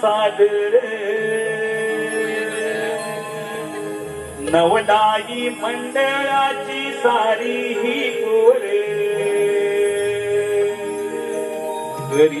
सादर नवदाई मंडळाची सारी ही गोरे घरी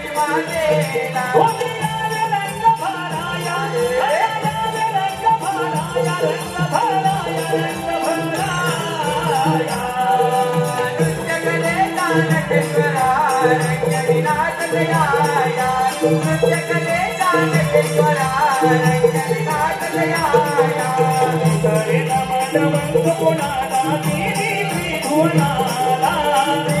कोणाला देवी कोणाला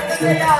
Yeah.